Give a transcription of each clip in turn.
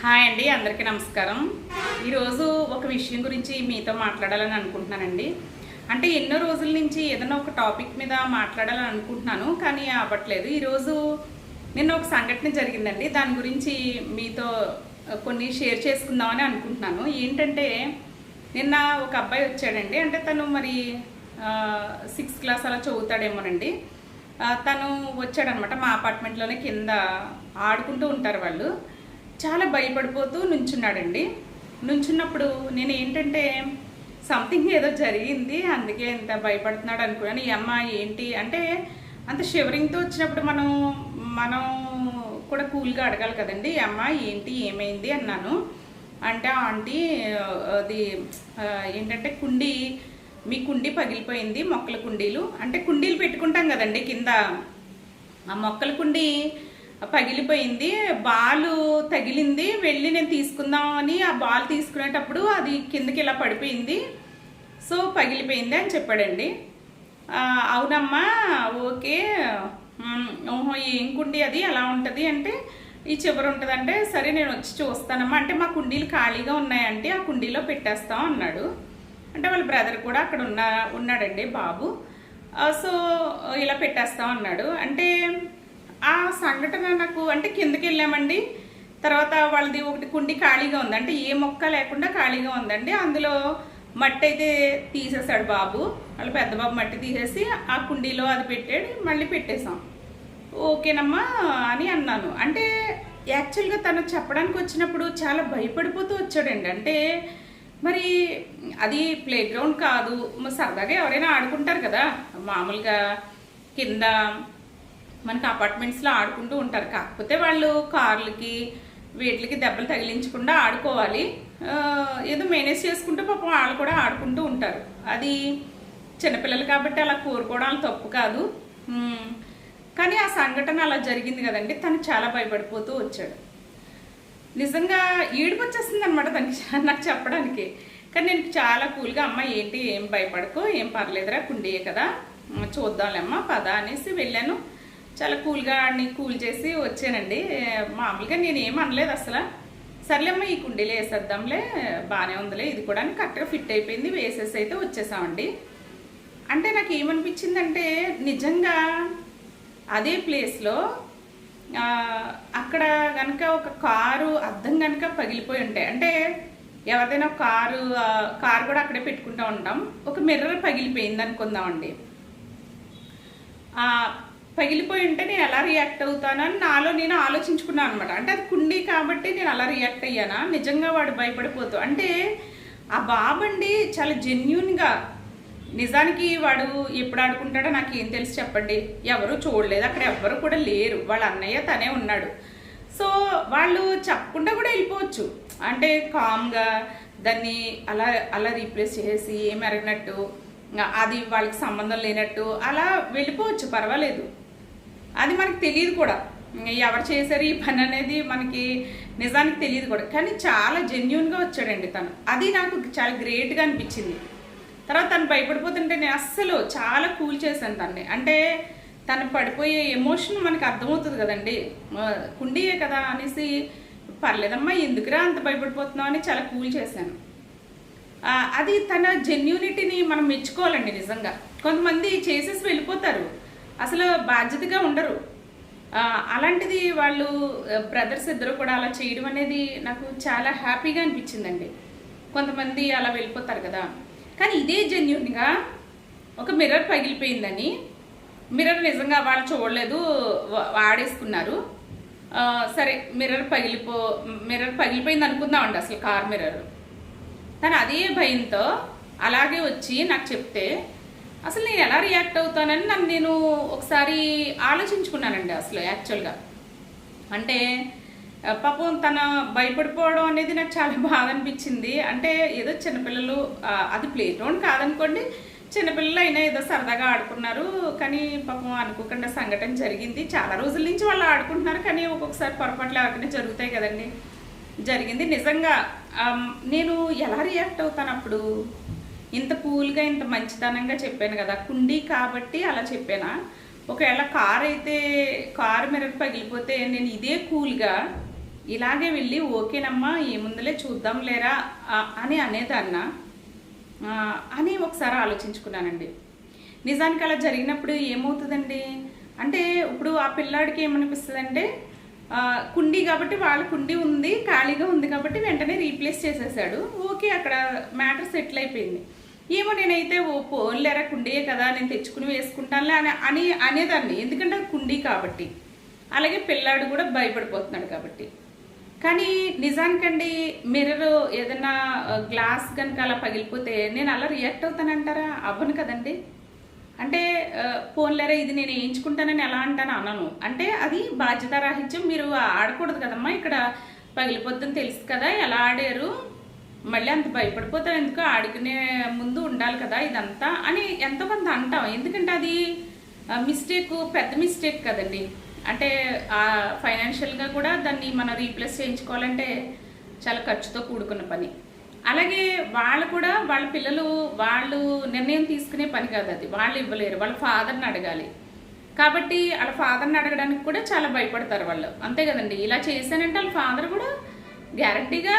Hi అండి అందరికీ నమస్కారం. ఈరోజు ఒక విషయం గురించి మీతో మాట్లాడాలని అనుకుంటున్నానండి. అంటే ఎన్నో రోజుల నుంచి ఏదైనా ఒక టాపిక్ మీద మాట్లాడాలని అనుకుంటున్నాను కానీ అవ్వట్లేదు. ఈరోజు నిన్న ఒక సంఘటన జరిగిందండి. దాని గురించి మీతో కొన్ని షేర్ చేసుకుందామని అనుకుంటున్నాను. ఏంటంటే నిన్న ఒక అబ్బాయి వచ్చాడండి. అంటే తను మరి సిక్స్త్ క్లాస్ అలా చదువుతాడేమోనండి. తను వచ్చాడనమాట. మా అపార్ట్మెంట్లోనే కింద ఆడుకుంటూ ఉంటారు వాళ్ళు. చాలా భయపడిపోతూ నుంచున్నాడండి. నుంచున్నప్పుడు నేను ఏంటంటే సంథింగ్ ఏదో జరిగింది అందుకే ఇంత భయపడుతున్నాడు అనుకున్నాను. ఈ అమ్మ ఏంటి? అంటే అంత షివరింగ్తో వచ్చినప్పుడు మనం మనం కూడా కూల్గా అడగాలి కదండి. ఈ అమ్మ ఏంటి? ఏమైంది? అన్నాను. అంటే ఆంటీ అది ఏంటంటే కుండీ మీ కుండీ పగిలిపోయింది మొక్కల కుండీలు. అంటే కుండీలు పెట్టుకుంటాం కదండి కింద. ఆ మొక్కల కుండీ పగిలిపోయింది బాలు తగిలింది వెళ్ళి నేను తీసుకుందామని ఆ బాల్ తీసుకునేటప్పుడు అది కిందకి ఇలా పడిపోయింది. సో పగిలిపోయింది అని చెప్పాడండి. అవునమ్మా ఓకే. ఓహో ఏం కుండి అది? ఎలా ఉంటుంది? అంటే ఈ చివరి ఉంటుందంటే సరే నేను వచ్చి చూస్తానమ్మా. అంటే మా కుండీలు ఖాళీగా ఉన్నాయంటే ఆ కుండీలో పెట్టేస్తాం అన్నాడు. అంటే వాళ్ళ బ్రదర్ కూడా అక్కడ ఉన్న ఉన్నాడండి బాబు. సో ఇలా పెట్టేస్తాం అన్నాడు. అంటే ఆ సంఘటన నాకు అంటే కిందకి వెళ్ళామండి. తర్వాత వాళ్ళది ఒకటి కుండి ఖాళీగా ఉంది. అంటే ఏ మొక్క లేకుండా ఖాళీగా ఉందండి. అందులో మట్టి అయితే తీసేసాడు బాబు. వాళ్ళ పెద్ద బాబు మట్టి తీసేసి ఆ కుండీలో అది పెట్టాడు. మళ్ళీ పెట్టేశాం. ఓకేనమ్మా అని అన్నాను. అంటే యాక్చువల్గా తను చెప్పడానికి వచ్చినప్పుడు చాలా భయపడిపోతూ వచ్చాడండి. అంటే మరి అది ప్లే గ్రౌండ్ కాదు సరదాగా ఎవరైనా ఆడుకుంటారు కదా. మామూలుగా కింద మనకి అపార్ట్మెంట్స్లో ఆడుకుంటూ ఉంటారు. కాకపోతే వాళ్ళు కార్లకి వీటికి దెబ్బలు తగిలించకుండా ఆడుకోవాలి. ఏదో మేనేజ్ చేసుకుంటూ పాపం వాళ్ళు కూడా ఆడుకుంటూ ఉంటారు. అది చిన్నపిల్లలు కాబట్టి అలా కోరుకోవడం తప్పు కాదు. కానీ ఆ సంఘటన అలా జరిగింది కదండి. తను చాలా భయపడిపోతూ వచ్చాడు. నిజంగా ఏడుపు వచ్చేస్తుంది అనమాట తనకి నాకు చెప్పడానికి. కానీ నేను చాలా కూల్గా అమ్మ ఏంటి? ఏం భయపడకు? ఏం పర్లేదురా కుండియే కదా. చూద్దాంలేమ్మా పద అనేసి వెళ్ళాను. చాలా కూల్గా ఆడిని కూల్ చేసి వచ్చానండి. మామూలుగా నేను ఏం అనలేదు అసలు. సర్లేమ్మ ఈ కుండీలు వేసేద్దాంలే బాగానే ఉందిలే ఇది కూడా కరెక్ట్గా ఫిట్ అయిపోయింది వేసేసి అయితే వచ్చేసామండి. అంటే నాకు ఏమనిపించిందంటే నిజంగా అదే ప్లేస్లో అక్కడ కనుక ఒక కారు అద్దం కనుక పగిలిపోయి ఉంటాయి అంటే ఎవరిదైనా కారు కారు కూడా అక్కడే పెట్టుకుంటూ ఉంటాం ఒక మిర్రర్ పగిలిపోయింది అనుకుందామండి. పగిలిపోయి ఉంటే నేను ఎలా రియాక్ట్ అవుతానని నాలో నేను ఆలోచించుకున్నాను అనమాట అంటే అది కుండీ కాబట్టి నేను అలా రియాక్ట్ అయ్యానా? నిజంగా వాడు భయపడిపోతూ అంటే ఆ బాబండి చాలా జెన్యున్గా నిజానికి వాడు ఎప్పుడు ఆడుకుంటాడో నాకు ఏం తెలిసి చెప్పండి. ఎవరు చూడలేదు. అక్కడ ఎవ్వరు కూడా లేరు. వాళ్ళ అన్నయ్య తనే ఉన్నాడు. సో వాళ్ళు చెప్పకుండా కూడా వెళ్ళిపోవచ్చు. అంటే కామ్గా దాన్ని అలా అలా రీప్లేస్ చేసి ఏం ఎరగనట్టు అది వాళ్ళకి సంబంధం లేనట్టు అలా వెళ్ళిపోవచ్చు. పర్వాలేదు. అది మనకు తెలియదు కూడా. ఎవరు చేశారు ఈ పని అనేది మనకి నిజానికి తెలియదు కూడా. కానీ చాలా జెన్యున్గా వచ్చాడండి తను. అది నాకు చాలా గ్రేట్గా అనిపించింది. తర్వాత తను భయపడిపోతుంటే నేను అస్సలు చాలా కూల్ చేశాను తన్ని. అంటే తను పడిపోయే ఎమోషన్ మనకి అర్థమవుతుంది కదండి. కుండియే కదా అనేసి పర్లేదమ్మా ఎందుకురా అంత భయపడిపోతున్నావు అని చాలా కూల్ చేశాను. అది తన జెన్యూనిటీని మనం మెచ్చుకోవాలండి నిజంగా. కొంతమంది చేసేసి వెళ్ళిపోతారు. అసలు బాధ్యతగా ఉండరు. అలాంటిది వాళ్ళు బ్రదర్స్ ఇద్దరు కూడా అలా చేయడం అనేది నాకు చాలా హ్యాపీగా అనిపించిందండి. కొంతమంది అలా వెళ్ళిపోతారు కదా. కానీ ఇదే జెన్యున్గా ఒక మిర్రర్ పగిలిపోయిందని మిర్రర్ నిజంగా వాళ్ళు చూడలేదు వా- వాడేసుకున్నారు. సరే మిర్రర్ పగిలిపో మిర్రర్ పగిలిపోయింది అనుకుందామండి అసలు కార్ మిర్రర్. తను అదే భయంతో అలాగే వచ్చి నాకు చెప్తే అసలు నేను ఎలా రియాక్ట్ అవుతానని నన్ను నేను ఒకసారి ఆలోచించుకున్నానండి అసలు యాక్చువల్గా అంటే పాపం తన భయపడిపోవడం అనేది నాకు చాలా బాధ అనిపించింది. అంటే ఏదో చిన్నపిల్లలు అది ప్లే గ్రౌండ్ కాదనుకోండి చిన్నపిల్లలు అయినా ఏదో సరదాగా ఆడుకున్నారు. కానీ పాపం అనుకోకుండా సంఘటన జరిగింది. చాలా రోజుల నుంచి వాళ్ళు ఆడుకుంటున్నారు కానీ ఒక్కొక్కసారి పొరపాట్లు ఆడుకునే జరుగుతాయి కదండి. జరిగింది నిజంగా. నేను ఎలా రియాక్ట్ అవుతాను అప్పుడు? ఇంత కూల్గా ఇంత మంచితనంగా చెప్పాను కదా. కుండీ కాబట్టి అలా చెప్పానా? ఒకవేళ కార్ అయితే కారు మిర్రర్ పగిలిపోతే నేను ఇదే కూల్గా ఇలాగే వెళ్ళి ఓకేనమ్మా ఏముందలే చూద్దాం లేరా అని అనేదాన్న. అని ఒకసారి ఆలోచించుకున్నానండి. నిజానికి అలా జరిగినప్పుడు ఏమవుతుందండి? అంటే ఇప్పుడు ఆ పిల్లాడికి ఏమనిపిస్తుంది అంటే కుండీ కాబట్టి వాళ్ళ కుండీ ఉంది ఖాళీగా ఉంది కాబట్టి వెంటనే రీప్లేస్ చేసేసాడు. ఓకే అక్కడ మ్యాటర్ సెటిల్ అయిపోయింది. ఏమో నేనైతే ఓ పోన్లేరా కుండీయే కదా నేను తెచ్చుకుని వేసుకుంటానులే అని అని అనేదాన్ని. ఎందుకంటే అది కుండీ కాబట్టి. అలాగే పిల్లాడు కూడా భయపడిపోతున్నాడు కాబట్టి. కానీ నిజానికండి మిర్రర్ ఏదైనా గ్లాస్ కనుక అలా పగిలిపోతే నేను అలా రియాక్ట్ అవుతానంటారా? అవ్వను కదండి. అంటే ఆ, ఇది నేను వేయించుకుంటానని ఎలా అంటాను అనను. అంటే అది బాధ్యతారాహిత్యం. మీరు ఆడకూడదు కదమ్మా ఇక్కడ పగిలిపోద్దని తెలుసు కదా ఎలా ఆడారు? మళ్ళీ అంత భయపడిపోతాం ఎందుకు? ఆడుకునే ముందు ఉండాలి కదా ఇదంతా అని ఎంతో కొంత అంటాం. ఎందుకంటే అది మిస్టేక్ పెద్ద మిస్టేక్ కదండి. అంటే ఫైనాన్షియల్గా కూడా దాన్ని మనం రీప్లేస్ చేయించుకోవాలంటే చాలా ఖర్చుతో కూడుకున్న పని. అలాగే వాళ్ళు కూడా వాళ్ళ పిల్లలు వాళ్ళు నిర్ణయం తీసుకునే పని కాదు అది. వాళ్ళు ఇవ్వలేరు. వాళ్ళ ఫాదర్ని అడగాలి. కాబట్టి వాళ్ళ ఫాదర్ని అడగడానికి కూడా చాలా భయపడతారు వాళ్ళు. అంతే కదండి. ఇలా చేశానంటే వాళ్ళ ఫాదర్ కూడా గ్యారంటీగా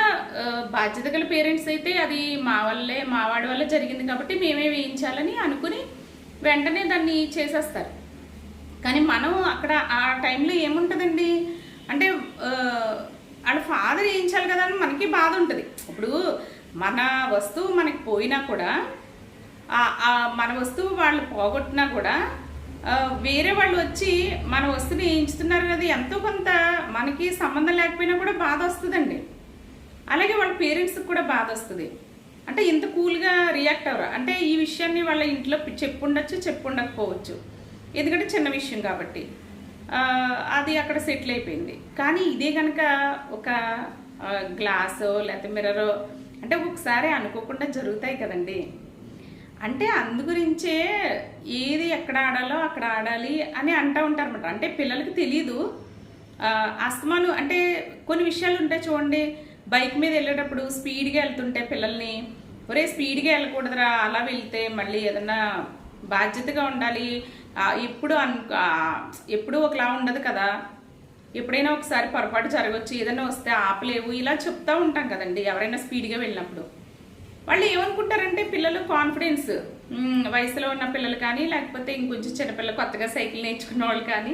బాధ్యత గల పేరెంట్స్ అయితే అది మా వల్లే మా వాడి వల్ల జరిగింది కాబట్టి మేమే వేయించాలని అనుకుని వెంటనే దాన్ని చేసేస్తారు. కానీ మనం అక్కడ ఆ టైంలో ఏముంటుందండి? అంటే వాళ్ళ ఫాదర్ వేయించాలి కదా అని మనకి బాధ ఉంటుంది. ఇప్పుడు మన వస్తువు మనకి పోయినా కూడా మన వస్తువు వాళ్ళు పోగొట్టినా కూడా వేరే వాళ్ళు వచ్చి మన వస్తువుని వేయించుతున్నారు కదా ఎంతో కొంత మనకి సంబంధం లేకపోయినా కూడా బాధ వస్తుందండి. అలాగే వాళ్ళ పేరెంట్స్కి కూడా బాధ వస్తుంది. అంటే ఇంత కూల్గా రియాక్ట్ అవ్వరు? అంటే ఈ విషయాన్ని వాళ్ళ ఇంట్లో చెప్పుండొచ్చు చెప్పుండకపోవచ్చు. ఎందుకంటే చిన్న విషయం కాబట్టి. అది అక్కడ సెటిల్ అయిపోయింది. కానీ ఇదే కనుక ఒక గ్లాసో లేకపోతే మిర్రరో అంటే ఒకసారి అనుకోకుండా జరుగుతాయి కదండి. అంటే అందు గురించే ఏది ఎక్కడ ఆడాలో అక్కడ ఆడాలి అని అంటూ ఉంటారన్నమాట. అంటే పిల్లలకి తెలీదు. అస్తమాను అంటే కొన్ని విషయాలు ఉంటాయి చూడండి. బైక్ మీద వెళ్ళేటప్పుడు స్పీడ్గా వెళ్తుంటే పిల్లల్ని ఒరే స్పీడ్గా వెళ్ళకూడదురా అలా వెళ్తే మళ్ళీ ఏదన్నా బాధ్యతగా ఉండాలి. ఎప్పుడు అను ఎప్పుడు ఒకలా ఉండదు కదా. ఎప్పుడైనా ఒకసారి పొరపాటు జరగవచ్చు ఏదైనా వస్తే ఆపలేవు ఇలా చెప్తూ ఉంటాం కదండి ఎవరైనా స్పీడ్గా వెళ్ళినప్పుడు. వాళ్ళు ఏమనుకుంటారంటే పిల్లలు కాన్ఫిడెన్స్ వయసులో ఉన్న పిల్లలు కానీ లేకపోతే ఇంకొంచెం చిన్నపిల్లలు కొత్తగా సైకిల్ నేర్చుకున్న వాళ్ళు కానీ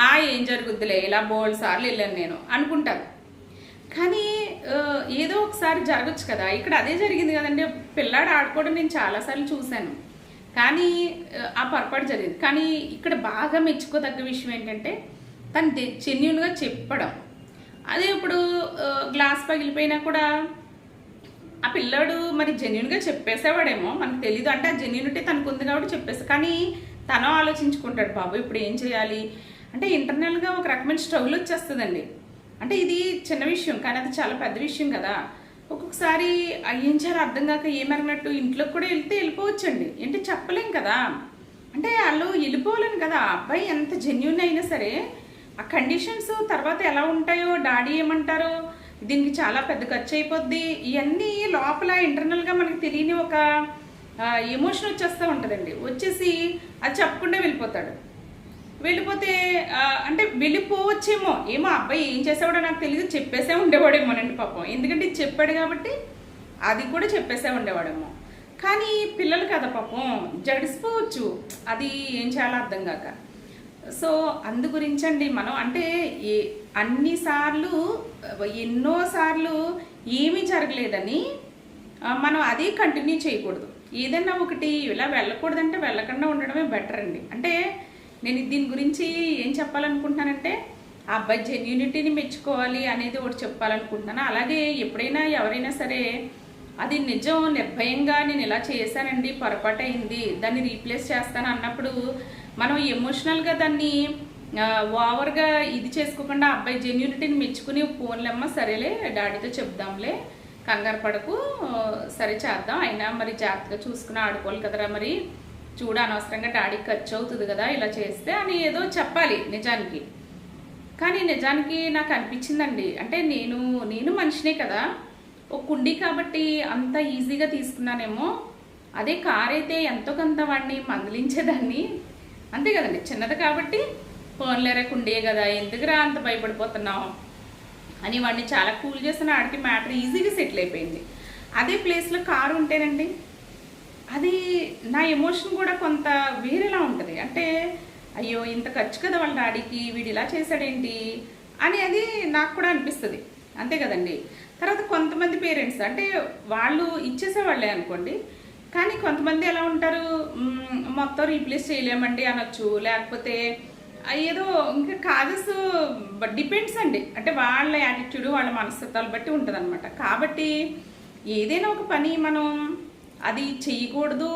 ఆ ఏం జరుగుద్దిలే ఇలా బోల్డ్ సార్లు వెళ్ళాను నేను అనుకుంటారు. కానీ ఏదో ఒకసారి జరగచ్చు కదా ఇక్కడ అదే జరిగింది కదండి పిల్లాడు ఆడుకోవడం నేను చాలాసార్లు చూశాను. కానీ ఆ, ఆ పొరపాటు జరిగింది. కానీ ఇక్కడ బాగా మెచ్చుకోదగ్గ విషయం ఏంటంటే తను జెన్యున్గా చెప్పడం. అదే ఇప్పుడు గ్లాస్ పగిలిపోయినా కూడా ఆ పిల్లాడు మరి జెన్యున్గా చెప్పేసేవాడేమో మనకు తెలీదు. అంటే ఆ జెన్యునిటీ తనకు ఉంది కాబట్టి చెప్పేసి కానీ తను ఆలోచించుకుంటాడు బాబు ఇప్పుడు ఏం చేయాలి? అంటే ఇంటర్నల్గా ఒక రకమైన స్ట్రగుల్ వచ్చేస్తుందండి. అంటే ఇది చిన్న విషయం కానీ అది చాలా పెద్ద విషయం కదా. ఒక్కొక్కసారి ఏం చేయాలో అర్థం కాక ఏమరినట్టు ఇంట్లోకి కూడా వెళ్తే వెళ్ళిపోవచ్చండి. ఏంటి చెప్పలేం కదా. అంటే వాళ్ళు వెళ్ళిపోలేను కదా. ఆ అబ్బాయి ఎంత జెన్యున్ అయినా సరే ఆ కండిషన్స్ తర్వాత ఎలా ఉంటాయో డాడీ ఏమంటారో? దీనికి చాలా పెద్ద ఖర్చు అయిపోద్ది ఇవన్నీ లోపల ఇంటర్నల్గా మనకి తెలియని ఒక ఎమోషన్ వచ్చేస్తూ ఉంటుందండి. వచ్చేసి అది చెప్పకుండా వెళ్ళిపోతాడు. వెళ్ళిపోతే అంటే వెళ్ళిపోవచ్చేమో. ఏమో అబ్బాయి ఏం చేసేవాడో నాకు తెలియదు చెప్పేసే ఉండేవాడేమోనండి పాపం. ఎందుకంటే చెప్పాడు కాబట్టి అది కూడా చెప్పేసే ఉండేవాడేమో. కానీ పిల్లలు కదా పాపం. జడిసిపోవచ్చు. అది ఏం చేయాలో అర్థం కాక. సో అందు గురించండి మనం అంటే ఏ అన్నిసార్లు ఎన్నోసార్లు ఏమీ జరగలేదని మనం అదే కంటిన్యూ చేయకూడదు. ఏదైనా ఒకటి ఇలా వెళ్ళకూడదంటే వెళ్ళకుండా ఉండడమే బెటర్ అండి. అంటే నేను దీని గురించి ఏం చెప్పాలనుకుంటున్నానంటే ఆ అబ్బాయి జెన్యూనిటీని మెచ్చుకోవాలి అనేది ఒకటి చెప్పాలనుకుంటున్నాను. అలాగే ఎప్పుడైనా ఎవరైనా సరే అది నిజం నిర్భయంగా నేను ఇలా చేశానండి పొరపాటు అయింది దాన్ని రీప్లేస్ చేస్తాను అన్నప్పుడు మనం ఎమోషనల్గా దాన్ని ఓవర్గా ఇది చేసుకోకుండా ఆ అబ్బాయి జెన్యూనిటీని మెచ్చుకుని ఫోన్లేమ్మా సరేలే డాడీతో చెప్దాంలే కంగారు పడకు సరే చేద్దాం అయినా మరి జాగ్రత్తగా చూసుకుని ఆడుకోవాలి కదరా మరి చూడ అనవసరంగా డాడీకి ఖర్చు అవుతుంది కదా ఇలా చేస్తే అని ఏదో చెప్పాలి నిజానికి. కానీ నిజానికి నాకు అనిపించిందండి. అంటే నేను నేను మనిషినే కదా ఒక కుండీ కాబట్టి అంత ఈజీగా తీసుకున్నానేమో అదే కార్ అయితే ఎంతో కొంత వాడిని మందలించేదాన్ని అంతే కదండి. చిన్నది కాబట్టి ఫోన్లేరే కుండే కదా ఎందుకురా అంత భయపడిపోతున్నావు? అని వాడిని చాలా కూల్ చేసిన ఆడికి మ్యాటర్ ఈజీగా సెటిల్ అయిపోయింది. అదే ప్లేస్లో కారు ఉంటేనండి అది నా ఎమోషన్ కూడా కొంత వేరేలా ఉంటుంది. అంటే అయ్యో ఇంత ఖర్చు కదా వాళ్ళ డాడీకి వీడు ఇలా చేశాడేంటి? అని అది నాకు కూడా అనిపిస్తుంది. అంతే కదండి. తర్వాత కొంతమంది పేరెంట్స్ అంటే వాళ్ళు ఇచ్చేసేవాళ్ళే అనుకోండి కానీ కొంతమంది ఎలా ఉంటారు మొత్తం రీప్లేస్ చేయలేమండి అనొచ్చు. లేకపోతే ఏదో ఇంకా కాజెస్ డిపెండ్స్ అండి. అంటే వాళ్ళ యాటిట్యూడ్ వాళ్ళ మనస్తత్వాలు బట్టి ఉంటుంది కాబట్టి ఏదైనా ఒక పని మనం అది చేయకూడదు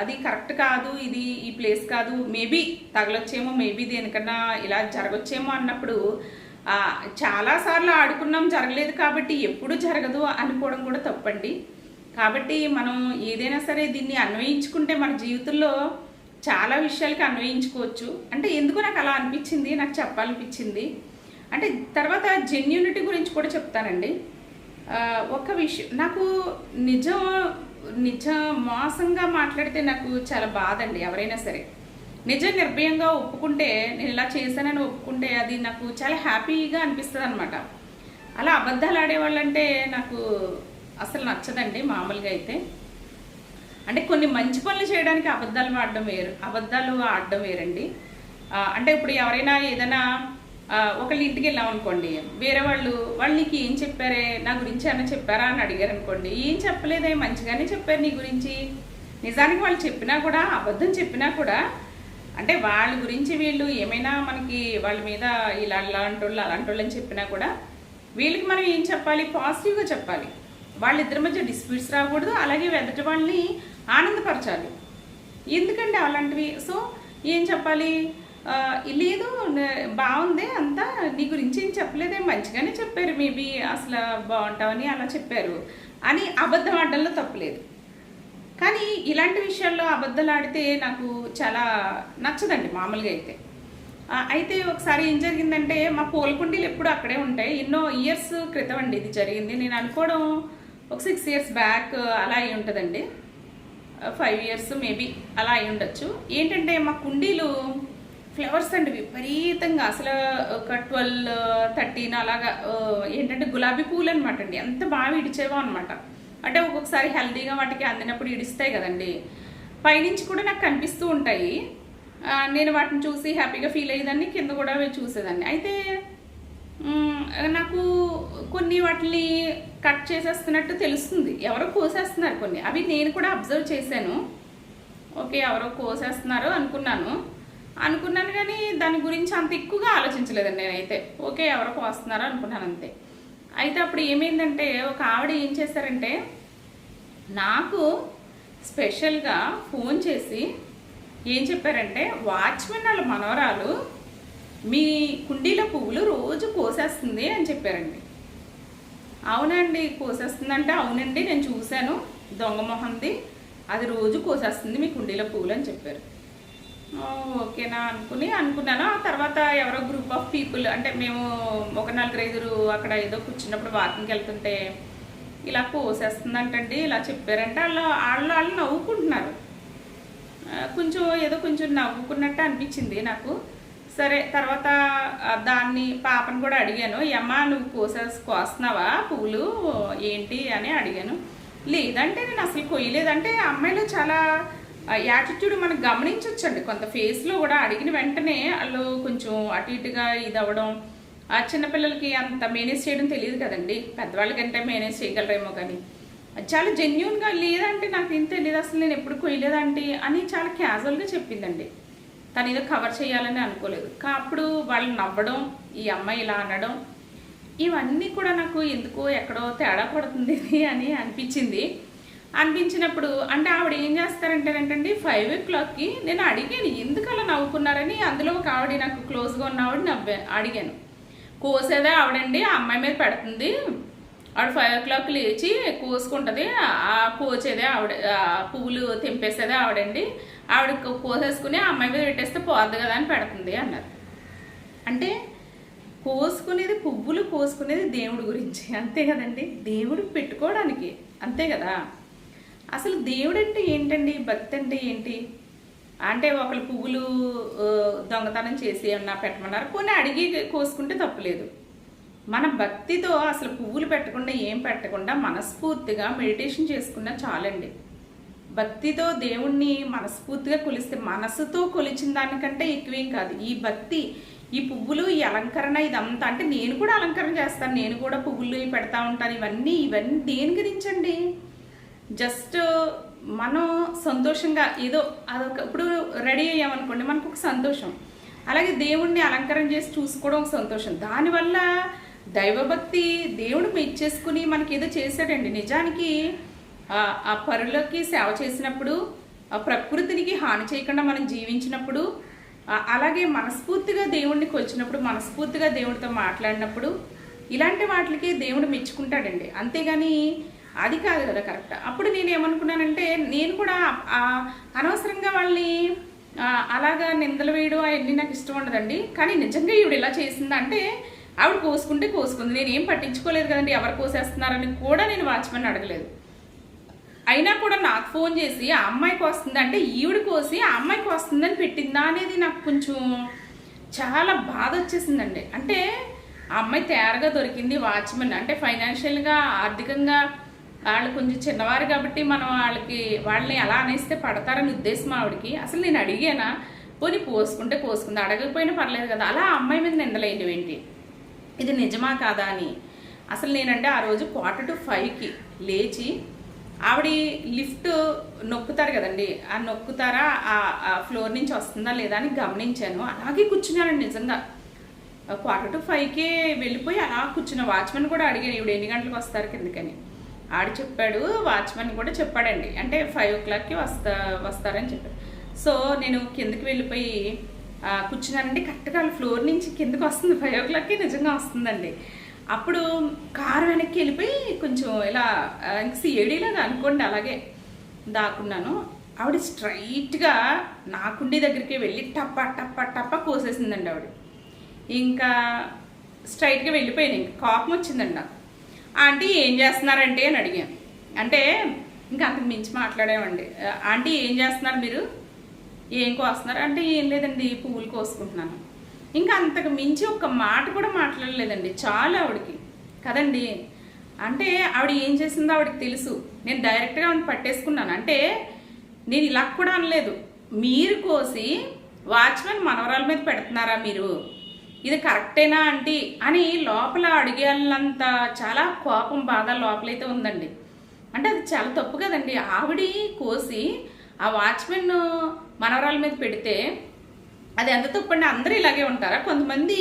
అది కరెక్ట్ కాదు ఇది ఈ ప్లేస్ కాదు మేబీ తగలొచ్చేమో మేబీ దేనికన్నా ఇలా జరగొచ్చేమో అన్నప్పుడు చాలాసార్లు ఆడుకున్నాం జరగలేదు కాబట్టి ఎప్పుడు జరగదు అనుకోవడం కూడా తప్పండి. కాబట్టి మనం ఏదైనా సరే దీన్ని అన్వయించుకుంటే మన జీవితంలో చాలా విషయాలకి అన్వయించుకోవచ్చు. అంటే ఎందుకు నాకు అలా అనిపించింది నాకు చెప్పాలనిపించింది. అంటే తర్వాత జెన్యూనిటీ గురించి కూడా చెప్తానండి. ఒక విషయం నాకు నిజం నిజం మోసంగా మాట్లాడితే నాకు చాలా బాధ అండి ఎవరైనా సరే. నిజం నిర్భయంగా ఒప్పుకుంటే నేను ఇలా చేశానని ఒప్పుకుంటే అది నాకు చాలా హ్యాపీగా అనిపిస్తుంది అనమాట అలా అబద్ధాలు ఆడేవాళ్ళంటే నాకు అసలు నచ్చదండి మామూలుగా అయితే. అంటే కొన్ని మంచి పనులు చేయడానికి అబద్ధాలు ఆడడం వేరు అబద్ధాలు ఆడడం వేరండి. అంటే ఇప్పుడు ఎవరైనా ఏదైనా ఒకళ్ళు ఒకళ్ళ ఇంటికి వెళ్ళాం అనుకోండి వేరే వాళ్ళు వాళ్ళు నీకు ఏం చెప్పారే? నా గురించి ఏమైనా చెప్పారా? అని అడిగారు అనుకోండి ఏం చెప్పలేదే? మంచిగానే చెప్పారు నీ గురించి. నిజానికి వాళ్ళు చెప్పినా కూడా అబద్ధం చెప్పినా కూడా అంటే వాళ్ళ గురించి వీళ్ళు ఏమైనా మనకి వాళ్ళ మీద ఇలా అలాంటి వాళ్ళు అలాంటి వాళ్ళు అని చెప్పినా కూడా వీళ్ళకి మనం ఏం చెప్పాలి? పాజిటివ్గా చెప్పాలి. వాళ్ళిద్దరి మధ్య డిస్ప్యూట్స్ రాకూడదు అలాగే ఎదుటి వాళ్ళని ఆనందపరచాలి. ఎందుకండి అలాంటివి? సో ఏం చెప్పాలి? లేదు బాగుంది అంతా నీ గురించి ఏం చెప్పలేదే మంచిగానే చెప్పారు మేబీ అసలు బాగుంటావని అలా చెప్పారు అని అబద్ధం ఆడడంలో తప్పలేదు. కానీ ఇలాంటి విషయాల్లో అబద్ధాలు ఆడితే నాకు చాలా నచ్చదండి మామూలుగా అయితే. అయితే ఒకసారి ఏం జరిగిందంటే మా పూల కుండీలు ఎప్పుడు అక్కడే ఉంటాయి. ఎన్నో ఇయర్స్ క్రితం అండి ఇది జరిగింది. నేను అనుకోవడం ఒక సిక్స్ ఇయర్స్ బ్యాక్ అలా అయి ఉంటుందండి. ఫైవ్ ఇయర్స్ మేబీ అలా అయి ఉండొచ్చు. ఏంటంటే మా కుండీలు ఫ్లవర్స్ అండి విపరీతంగా. అసలు ఒక ట్వెల్వ్ థర్టీన్ అలాగా uh, ఏంటంటే గులాబీ పూలు అనమాట అండి. ఎంత బాగా ఇడిచేవో అనమాట అంటే ఒక్కొక్కసారి హెల్దీగా వాటికి అందినప్పుడు ఇడిస్తాయి కదండి. పైనుంచి కూడా నాకు కనిపిస్తూ ఉంటాయి. Uh, నేను వాటిని చూసి హ్యాపీగా ఫీల్ అయ్యేదాన్ని కింద కూడా చూసేదాన్ని. అయితే నాకు కొన్ని వాటిని కట్ చేసేస్తున్నట్టు తెలుస్తుంది. ఎవరో కోసేస్తున్నారు కొన్ని. అవి నేను కూడా అబ్జర్వ్ చేశాను. ఓకే ఎవరో కోసేస్తున్నారు అనుకున్నాను. అనుకున్నాను కానీ దాని గురించి అంత ఎక్కువగా ఆలోచించలేదండి నేనైతే. ఓకే ఎవరో కోస్తున్నారు అనుకున్నాను అంతే. అయితే అప్పుడు ఏమైందంటే ఒక ఆవిడ ఏం చేశారంటే నాకు స్పెషల్గా ఫోన్ చేసి ఏం చెప్పారంటే వాచ్మెన్ వాళ్ళ మనవరాలు మీ కుండీల పువ్వులు రోజు కోసేస్తుంది అని చెప్పారండి. అవునండి కోసేస్తుందంటే అవునండి నేను చూశాను. దొంగ మొహంది. అది రోజు కోసేస్తుంది మీ కుండీల పువ్వులు అని చెప్పారు. ఓకేనా అనుకుని అనుకున్నాను. ఆ తర్వాత ఎవరో గ్రూప్ ఆఫ్ పీపుల్ అంటే మేము ఒక నలుగురు ఐదుగురు అక్కడ ఏదో కూర్చున్నప్పుడు వాకింగ్కి వెళ్తుంటే ఇలా కోసేస్తుందంటండి ఇలా చెప్పారంటే వాళ్ళు వాళ్ళు వాళ్ళు నవ్వుకుంటున్నారు. కొంచెం ఏదో కొంచెం నవ్వుకున్నట్టు అనిపించింది నాకు. సరే తర్వాత దాన్ని పాపను కూడా అడిగాను. "ఈ అమ్మ నువ్వు కోసేసి కోస్తున్నావా? పువ్వులు ఏంటి? అని అడిగాను. లేదంటే నేను అసలు కొయ్యలేదంటే అమ్మాయిలు చాలా యాటిట్యూడ్ మనం గమనించవచ్చండి కొంత ఫేస్లో కూడా అడిగిన వెంటనే వాళ్ళు కొంచెం అటు ఇటుగా ఇది అవ్వడం ఆ చిన్నపిల్లలకి అంత మేనేజ్ చేయడం తెలియదు కదండి. పెద్దవాళ్ళకంటే మేనేజ్ చేయగలరేమో కానీ చాలా జెన్యున్గా లేదంటే నాకు ఏం తెలియదు. అసలు నేను ఎప్పుడు కొయ్యలేదంటే అని చాలా క్యాజువల్గా చెప్పిందండి. తను ఏదో కవర్ చేయాలని అనుకోలేదు. కా అప్పుడు వాళ్ళు నవ్వడం ఈ అమ్మాయి ఇలా అనడం ఇవన్నీ కూడా నాకు ఎందుకో ఎక్కడో తేడా పడుతుంది అని అనిపించింది. అనిపించినప్పుడు అంటే ఆవిడ ఏం చేస్తారంటేనంటండి ఫైవ్ ఓ క్లాక్కి నేను అడిగాను ఎందుకు అలా నవ్వుకున్నారని అందులో ఒక ఆవిడ నాకు క్లోజ్గా ఉన్న ఆవిడ నవ్వా అడిగాను. కోసేదే ఆవిడండి ఆ అమ్మాయి మీద పెడుతుంది ఆవిడ ఫైవ్ ఓ క్లాక్ లేచి కోసుకుంటుంది. ఆ కోచేదే ఆవిడ పువ్వులు తెంపేసేదే ఆవిడండి. ఆవిడ కోసేసుకుని ఆ అమ్మాయి మీద పెట్టేస్తే పోద్ది కదా అని పెడుతుంది అన్నారు. అంటే కోసుకునేది పువ్వులు కోసుకునేది దేవుడి గురించి. అంతే కదండి? దేవుడు పెట్టుకోవడానికి. అంతే కదా? అసలు దేవుడు అంటే ఏంటండి? భక్తి అంటే ఏంటి? అంటే ఒకళ్ళు పువ్వులు దొంగతనం చేసి ఏమన్నా పెట్టమన్నారు? కొన్ని అడిగి కోసుకుంటే తప్పులేదు. మన భక్తితో అసలు పువ్వులు పెట్టకుండా ఏం పెట్టకుండా మనస్ఫూర్తిగా మెడిటేషన్ చేసుకున్నా చాలండి. భక్తితో దేవుణ్ణి మనస్ఫూర్తిగా కొలిస్తే మనసుతో కొలిచిన దానికంటే ఎక్కువేం కాదు. ఈ భక్తి ఈ పువ్వులు ఈ అలంకరణ ఇదంతా అంటే నేను కూడా అలంకరణ చేస్తాను నేను కూడా పువ్వులు పెడతా ఉంటాను ఇవన్నీ ఇవన్నీ దేని గురించండి? జస్ట్ మనం సంతోషంగా ఏదో అదొక ఇప్పుడు రెడీ అయ్యామనుకోండి మనకు ఒక సంతోషం. అలాగే దేవుణ్ణి అలంకరణ చేసి చూసుకోవడం ఒక సంతోషం. దానివల్ల దైవభక్తి దేవుడు మెచ్చేసుకుని మనకి ఏదో చేశాడండి. నిజానికి ఆ- పరులకి సేవ చేసినప్పుడు ఆ ప్రకృతినికి హాని చేయకుండా మనం జీవించినప్పుడు అలాగే మనస్ఫూర్తిగా దేవుడికి వచ్చినప్పుడు మనస్ఫూర్తిగా దేవుడితో మాట్లాడినప్పుడు ఇలాంటి వాటికి దేవుడు మెచ్చుకుంటాడండి. అంతేగాని అది కాదు కదా కరెక్ట్. అప్పుడు నేను ఏమనుకున్నానంటే నేను కూడా అనవసరంగా వాళ్ళని అలాగా నిందలు వేయడం అవన్నీ నాకు ఇష్టం ఉండదండి. కానీ నిజంగా ఈవిడ ఇలా చేసిందంటే ఆవిడ కోసుకుంటే కోసుకుంది. నేను ఏం పట్టించుకోలేదు కదండి ఎవరు కోసేస్తున్నారని కూడా నేను వాచ్మెన్ అడగలేదు. అయినా కూడా నాకు ఫోన్ చేసి ఆ అమ్మాయికి వస్తుంది అంటే ఈవిడ కోసి ఆ అమ్మాయికి వస్తుందని పెట్టిందా? అనేది నాకు కొంచెం చాలా బాధ వచ్చేసిందండి. అంటే ఆ అమ్మాయి తయారుగా దొరికింది వాచ్మెన్. అంటే ఫైనాన్షియల్గా ఆర్థికంగా వాళ్ళు కొంచెం చిన్నవారు కాబట్టి మనం వాళ్ళకి వాళ్ళని ఎలా అనేస్తే పడతారని ఉద్దేశం ఆవిడకి. అసలు నేను అడిగానా? పోనీ పోసుకుంటే పోసుకుంది. అడగకపోయినా పర్లేదు కదా. అలా ఆ అమ్మాయి మీద నిందలేనివేంటి ఏంటి ఇది నిజమా కాదా అని. అసలు నేనంటే ఆ రోజు క్వార్టర్ టు ఫైవ్కి లేచి ఆవిడ లిఫ్ట్ నొక్కుతారు కదండి ఆ నొక్కుతారా ఆ- ఫ్లోర్ నుంచి వస్తుందా లేదా అని గమనించాను. అలాగే కూర్చున్నానండి నిజంగా. క్వార్టర్ టు ఫైవ్కే వెళ్ళిపోయి అలా కూర్చున్న వాచ్మెన్ కూడా అడిగాను ఇవిడ ఎన్ని గంటలకు వస్తారు కిందకని? ఆడు చెప్పాడు వాచ్మెన్ కూడా చెప్పాడండి. అంటే ఫైవ్ ఓ క్లాక్కి వస్తా వస్తారని చెప్పాడు సో నేను కిందకి వెళ్ళిపోయి కూర్చున్నానండి కరెక్ట్గా వాళ్ళ ఫ్లోర్ నుంచి కిందకి వస్తుంది ఫైవ్ ఓ క్లాక్కి నిజంగా వస్తుందండి. అప్పుడు కారు వెనక్కి వెళ్ళిపోయి కొంచెం ఇలా సిఏడీలాగా అనుకోండి అలాగే దాక్కున్నాను. ఆవిడ స్ట్రైట్గా నా కుండీ దగ్గరికి వెళ్ళి టప్ప టప్ప టప్ప కోసేసిందండి ఆవిడ. ఇంకా స్ట్రైట్గా వెళ్ళిపోయాను ఇంకా కోపం వచ్చిందండి నాకు. ఆంటీ ఏం చేస్తున్నారంటే? అని అడిగాను. అంటే ఇంకా అంతకు మించి మాట్లాడామండి ఆంటీ ఏం చేస్తున్నారు మీరు? ఏం కోస్తున్నారు? అంటే ఏం లేదండి పువ్వులు కోసుకుంటున్నాను. ఇంకా అంతకు మించి ఒక మాట కూడా మాట్లాడలేదండి చాలా ఆవిడకి. కదండి అంటే ఆవిడ ఏం చేసిందో ఆవిడకి తెలుసు. నేను డైరెక్ట్గా ఆవిడ పట్టేసుకున్నాను. అంటే నేను ఇలా కూడా అనలేదు. మీరు కోసి వాచ్మెన్ మనవరాల మీద పెడుతున్నారా మీరు? ఇది కరెక్టేనా ఆంటీ? అని లోపల అడిగేళ్ళంత చాలా కోపం బాధ లోపలైతే ఉందండి. అంటే అది చాలా తప్పు కదండి. ఆవిడ కోసి ఆ వాచ్మెన్ మనవరాల మీద పెడితే అది ఎంత తప్పండి? అందరూ ఇలాగే ఉంటారా? కొంతమంది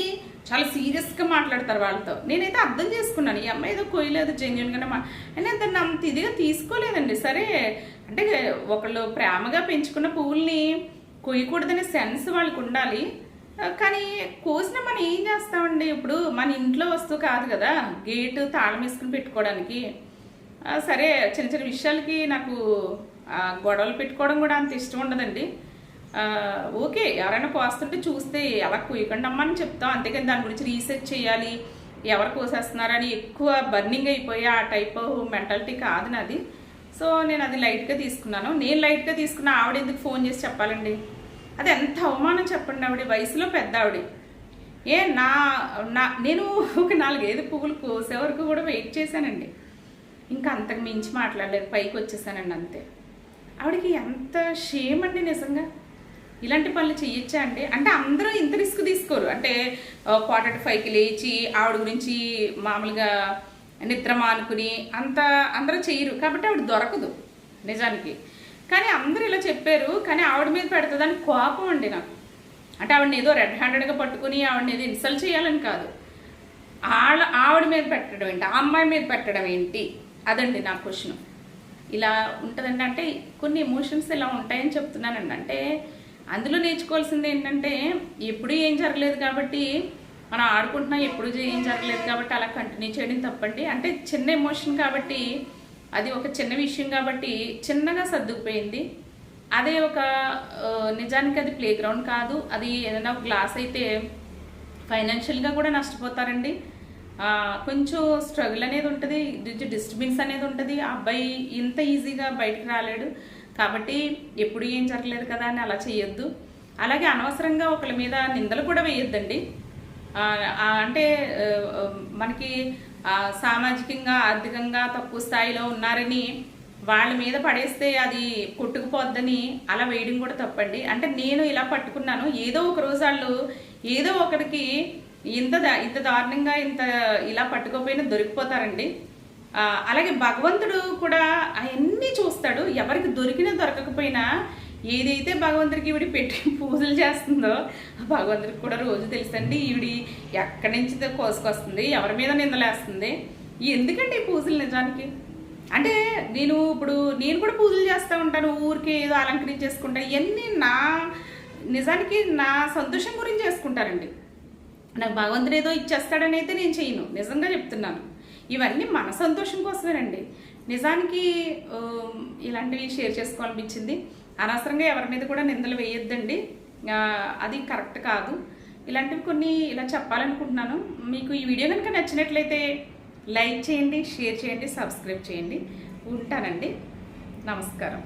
చాలా సీరియస్గా మాట్లాడతారు వాళ్ళతో. నేనైతే అర్థం చేసుకున్నాను. ఈ అమ్మాయి ఏదో కోయలేదు జెన్యున్గానే మా నేను దాన్ని అంత ఇదిగా తీసుకోలేదండి. సరే అంటే ఒకళ్ళు ప్రేమగా పెంచుకున్న పువ్వుల్ని కొయ్యకూడదనే సెన్స్ వాళ్ళకు ఉండాలి. కానీ కోసిన మనం ఏం చేస్తామండి? ఇప్పుడు మన ఇంట్లో వస్తువు కాదు కదా గేటు తాళం వేసుకుని పెట్టుకోవడానికి. సరే చిన్న చిన్న విషయాలకి నాకు గొడవలు పెట్టుకోవడం కూడా అంత ఇష్టం ఉండదండి. ఓకే ఎవరైనా కోస్తుంటే చూస్తే ఎలా కుయ్యకండి అమ్మని చెప్తాం. అంతేకాని దాని గురించి రీసెర్చ్ చేయాలి. ఎవరు కోసేస్తున్నారని ఎక్కువ బర్నింగ్ అయిపోయి ఆ టైప్ మెంటాలిటీ కాదు నాది. సో నేను అది లైట్గా తీసుకున్నాను. నేను లైట్గా తీసుకున్న ఆవిడ ఎందుకు ఫోన్ చేసి చెప్పాలండి? అది ఎంత అవమానం చెప్పండి ఆవిడ. వయసులో పెద్ద ఆవిడ. ఏ నా నా నేను ఒక నాలుగైదు పువ్వులు కోసే వరకు కూడా వెయిట్ చేశానండి. ఇంకా అంతకు మించి మాట్లాడలేదు. పైకి వచ్చేసానండి అంతే. ఆవిడకి ఎంత షేమ్ అండి నిజంగా. ఇలాంటి పనులు చేయొచ్చా అండి? అంటే అందరూ ఇంత రిస్క్ తీసుకోరు. అంటే క్వార్టర్ టు ఫైవ్కి లేచి ఆవిడ గురించి మామూలుగా నిద్ర మానుకుని అంత అందరూ చేయరు కాబట్టి ఆవిడ దొరకదు నిజానికి. కానీ అందరూ ఇలా చెప్పారు. కానీ ఆవిడ మీద పెడుతుందని కోపం అండి నాకు. అంటే ఆవిడని ఏదో రెడ్ హ్యాండెడ్గా పట్టుకుని ఆవిడని ఏదో ఇన్సల్ట్ చేయాలని కాదు. ఆళ్ళ ఆవిడ మీద పెట్టడం ఏంటి? ఆ అమ్మాయి మీద పెట్టడం ఏంటి? అదండి నా క్వశ్చన్. ఇలా ఉంటుందండి. అంటే కొన్ని ఎమోషన్స్ ఇలా ఉంటాయని చెప్తున్నానండి. అంటే అందులో నేర్చుకోవాల్సింది ఏంటంటే ఎప్పుడు ఏం జరగలేదు కాబట్టి మనం ఆడుకుంటున్నాం ఎప్పుడు ఏం జరగలేదు కాబట్టి అలా కంటిన్యూ చేయడం తప్పండి. అంటే చిన్న ఎమోషన్ కాబట్టి అది ఒక చిన్న విషయం కాబట్టి చిన్నగా సర్దుకుపోయింది. అదే ఒక నిజానికి అది ప్లే గ్రౌండ్ కాదు. అది ఏదైనా ఒక గ్లాస్ అయితే ఫైనాన్షియల్గా కూడా నష్టపోతారండి. కొంచెం స్ట్రగుల్ అనేది ఉంటుంది. డిస్టర్బెన్స్ అనేది ఉంటుంది. ఆ అబ్బాయి ఇంత ఈజీగా బయటకు రాలేడు. కాబట్టి ఎప్పుడు ఏం జరగలేదు కదా అని అలా చేయొద్దు అలాగే అనవసరంగా ఒకరి మీద నిందలు కూడా వేయొద్దండి. అంటే మనకి సామాజికంగా ఆర్థికంగా తక్కువ స్థాయిలో ఉన్నారని వాళ్ళ మీద పడేస్తే అది కొట్టుకుపోద్దని అలా వేయడం కూడా తప్పండి. అంటే నేను ఇలా పట్టుకున్నాను. ఏదో ఒక రోజు వాళ్ళు ఏదో ఒకరికి ఇంత ఇంత దారుణంగా ఇంత ఇలా పట్టుకోపోయినా దొరికిపోతారండి. అలాగే భగవంతుడు కూడా అవన్నీ చూస్తాడు. ఎవరికి దొరికినా దొరకకపోయినా ఏదైతే భగవంతుడికి ఈవిడి పెట్టి పూజలు చేస్తుందో ఆ భగవంతుడికి కూడా రోజు తెలుసండి ఈవిడి ఎక్కడి నుంచి కోసుకొస్తుంది ఎవరి మీద నిందలేస్తుంది. ఎందుకండి ఈ పూజలు నిజానికి? అంటే నేను ఇప్పుడు నేను కూడా పూజలు చేస్తూ ఉంటాను ఊరికి ఏదో అలంకరించేసుకుంటా ఇవన్నీ నా నిజానికి నా సంతోషం గురించి చేసుకుంటానండి నాకు భగవంతుడు ఏదో ఇచ్చేస్తాడని అయితే నేను చేయను. నిజంగా చెప్తున్నాను. ఇవన్నీ మన సంతోషం కోసమేనండి. నిజానికి ఇలాంటివి షేర్ చేసుకోవాలనిపించింది. అనవసరంగా ఎవరి మీద కూడా నిందలు వేయొద్దండి. అది కరెక్ట్ కాదు. ఇలాంటివి కొన్ని ఇలా చెప్పాలనుకుంటున్నాను. మీకు ఈ వీడియో కనుక నచ్చినట్లయితే లైక్ చేయండి షేర్ చేయండి సబ్స్క్రైబ్ చేయండి. ఉంటానండి. నమస్కారం.